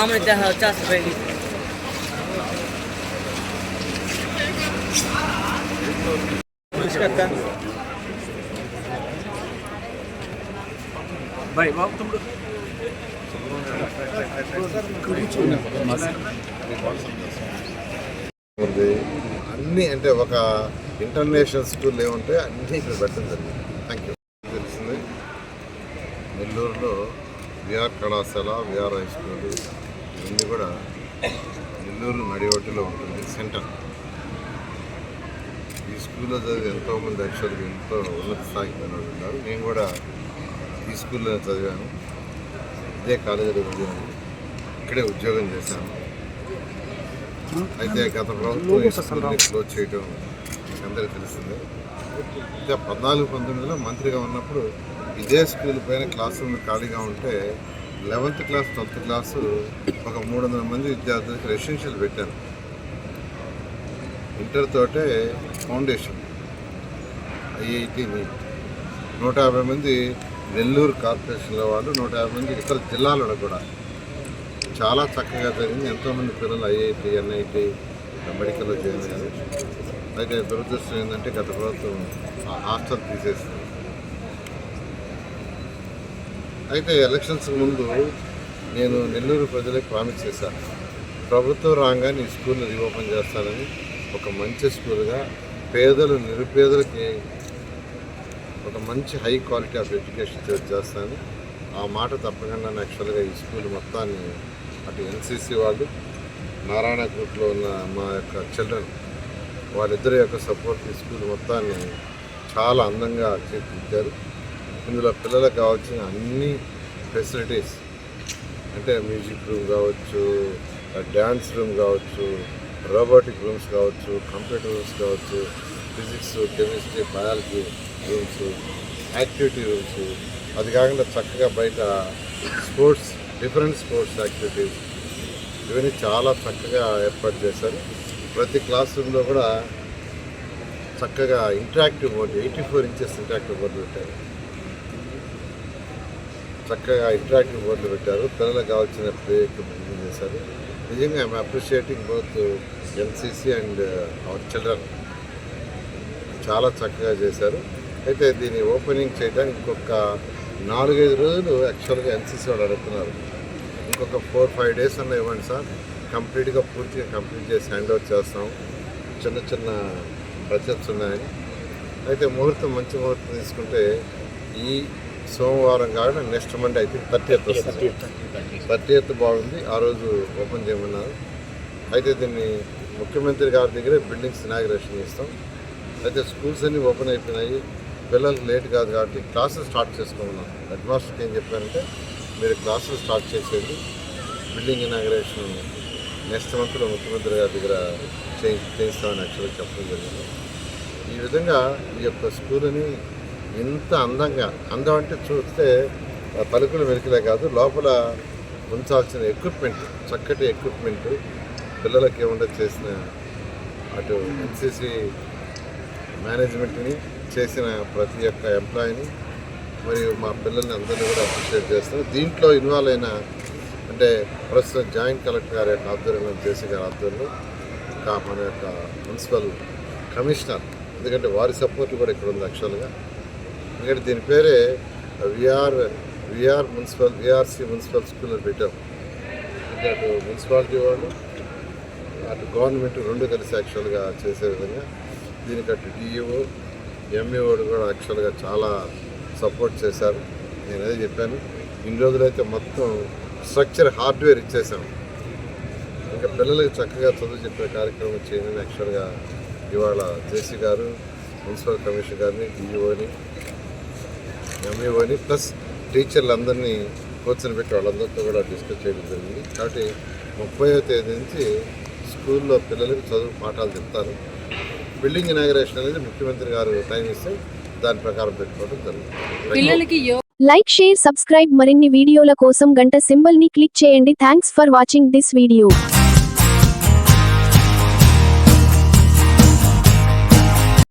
ఆమె దేహం వచ్చేస్తుంది బయటికి అంటే ఒక ఇంటర్నేషనల్ స్కూల్ ఏముంటే అన్ని ఇక్కడ పెట్టండి జరిగింది. థ్యాంక్ యూ తెలిసింది. నెల్లూరులో విఆర్ కళాశాల విఆర్ హై స్కూల్. ఇవన్నీ కూడా నెల్లూరు నడివట్టులో ఉంటుంది సెంటర్. ఈ స్కూల్లో చదివి ఎంతోమంది అక్షరాలు ఎంతో ఉన్నత స్థాయికి వాళ్ళు ఉన్నారు. నేను కూడా ఈ స్కూల్లో చదివాను. ఇదే కాలేజీలో చదివాను. ఇక్కడే ఉద్యోగం చేశాను. అయితే గత ప్రభుత్వం క్లోజ్ చేయడం మీకు అందరికీ తెలిసిందే. పద్నాలుగు పంతొమ్మిదిలో మంత్రిగా ఉన్నప్పుడు ఇదే స్కూల్ పైన క్లాస్ రూమ్ ఖాళీగా ఉంటే లెవెంత్ క్లాస్ ట్వెల్త్ క్లాసు ఒక మూడు వందల మంది విద్యార్థులకు రెసిడెన్షియల్ పెట్టాను ఇంటర్ తోటే ఫౌండేషన్ ఐఐటి నీట్ నూట యాభై మంది నెల్లూరు కార్పొరేషన్లో వాళ్ళు నూట యాభై మంది ఇతర జిల్లాలలో కూడా. చాలా చక్కగా జరిగింది. ఎంతోమంది పిల్లలు ఐఐటి ఎన్ఐటి మెడికల్లో జాయిన్ అయితే దురదృష్టం ఏంటంటే గత ప్రభుత్వం హాస్టల్ తీసేసింది. అయితే ఎలక్షన్స్ ముందు నేను నెల్లూరు ప్రజలకు ప్రామిస్ చేశాను. ప్రభుత్వం రాగానే ఈ స్కూల్ని రీఓపెన్ చేస్తానని ఒక మంచి స్కూల్గా పేదలు నిరుపేదలకి ఒక మంచి హై క్వాలిటీ ఆఫ్ ఎడ్యుకేషన్ చేస్తాను. ఆ మాట తప్పకుండా యాక్చువల్గా ఈ స్కూల్ మొత్తాన్ని అటు ఎన్సీసీ వాళ్ళు నారాయణ గ్రూప్లో ఉన్న మా యొక్క చిల్డ్రన్ వాళ్ళిద్దరి యొక్క సపోర్ట్ ఈ స్కూల్ మొత్తాన్ని చాలా అందంగా తీర్చిదిద్దారు ఇందులో పిల్లలకు కావాల్సిన అన్ని ఫెసిలిటీస్ అంటే మ్యూజిక్ రూమ్ కావచ్చు డ్యాన్స్ రూమ్ కావచ్చు రోబోటిక్ రూమ్స్ కావచ్చు కంప్యూటర్ రూమ్స్ కావచ్చు physics chemistry biology rooms activity rooms. అది కాకుండా చక్కగా బయట స్పోర్ట్స్ డిఫరెంట్ స్పోర్ట్స్ యాక్టివిటీస్. ఇవన్నీ చాలా చక్కగా ఏర్పాటు చేశారు. ప్రతి క్లాస్ రూమ్లో కూడా చక్కగా interactive board eighty four inches interactive board పెట్టారు. చక్కగా ఇంటరాక్టివ్ బోర్డులు పెట్టారు. పిల్లలకు కావాల్సిన ప్లే ఎక్విప్మెంట్ చేశారు. నిజంగా I'm appreciating both NCC and our children చాలా చక్కగా చేశారు. అయితే దీన్ని ఓపెనింగ్ చేయడానికి ఇంకొక నాలుగైదు రోజులు యాక్చువల్గా ఎన్సీసీ వాళ్ళు అడుగుతున్నారు. ఇంకొక ఫోర్ ఫైవ్ డేస్ అన్న ఇవ్వండి సార్. కంప్లీట్గా పూర్తిగా కంప్లీట్ చేసి హ్యాండ్ ఓవర్ చేస్తాం. చిన్న చిన్న బడ్జెట్స్ ఉన్నాయని. అయితే ముహూర్తం మంచి ముహూర్తం తీసుకుంటే ఈ సోమవారం కాకుండా నెక్స్ట్ మండే అయితే థర్టీ ఎయిత్ వస్తుంది. థర్టీ ఎయిత్ బాగుంది. ఆ రోజు ఓపెన్ చేయమన్నారు. అయితే దీన్ని ముఖ్యమంత్రి గారి దగ్గరే బిల్డింగ్స్ ఇనాగ్రేషన్ చేస్తాం. అయితే స్కూల్స్ అన్నీ ఓపెన్ అయిపోయినాయి. పిల్లలు లేట్ కాదు కాబట్టి క్లాసెస్ స్టార్ట్ చేసుకోమన్నాం హెడ్ మాస్టర్కి ఏం చెప్పారంటే మీరు క్లాసులు స్టార్ట్ చేసేది బిల్డింగ్ ఇనాగ్రేషన్ నెక్స్ట్ మంత్లో ముఖ్యమంత్రి గారి దగ్గర చేయి చేయిస్తామని యాక్చువల్గా చెప్పడం జరిగింది. ఈ విధంగా ఈ యొక్క స్కూల్ని ఇంత అందంగా అందం అంటే చూస్తే ఆ పలుకులు వెలికిలే కాదు లోపల ఉంచాల్సిన ఎక్విప్మెంట్ చక్కటి ఎక్విప్మెంట్ పిల్లలకి ఏముండో చేసిన అటు ఎన్సీసీ మేనేజ్మెంట్ని చేసిన ప్రతి ఒక్క ఎంప్లాయీని మరియు మా పిల్లల్ని అందరినీ కూడా అప్రిషియేట్ చేస్తాను దీంట్లో ఇన్వాల్వ్ అయిన అంటే ప్రస్తుతం జాయింట్ కలెక్టర్ గారి యొక్క ఆధ్వర్యంలో జేసీ గారి ఆధ్వర్యంలో మన యొక్క మున్సిపల్ కమిషనర్ ఎందుకంటే వారి సపోర్ట్ కూడా ఇక్కడ ఉంది యాక్చువల్గా ఎందుకంటే దీని పేరే VR VR municipal VRC municipal school అని పెట్టాం. అటు మున్సిపాలిటీ వాళ్ళు అటు గవర్నమెంట్ రెండు కలిసి యాక్చువల్గా చేసే విధంగా దీనికి అటు డిఈఓ ఎంఈఓడు కూడా యాక్చువల్గా చాలా సపోర్ట్ చేశారు. నేను అదే చెప్పాను. ఇన్ని రోజులైతే మొత్తం స్ట్రక్చర్ హార్డ్వేర్ ఇచ్చేసాం. ఇంకా పిల్లలకి చక్కగా చదువు చెప్పే కార్యక్రమం చేయండి యాక్చువల్గా ఇవాళ జేసీ గారు మున్సిపల్ కమిషనర్ గారిని డిఈఓని ఎంఈఓని ప్లస్ టీచర్లందరినీ కూర్చొని పెట్టి వాళ్ళందరితో కూడా డిస్కస్ చేయడం జరిగింది. కాబట్టి ముప్పైవ తేదీ నుంచి స్కూల్లో పిల్లలకు చదువు పాఠాలు చెప్తారు. బిల్డింగ్ ఇనాగరేషన్ అనేది ముఖ్యమంత్రి గారు టైం ఇస్తే దాని ప్రకారం పెట్టుకోవడం జరుగుతుంది. లైక్ షేర్ సబ్స్క్రైబ్ మరిన్ని వీడియోల కోసం గంట సింబల్ని క్లిక్ చేయండి. Thanks for watching this video.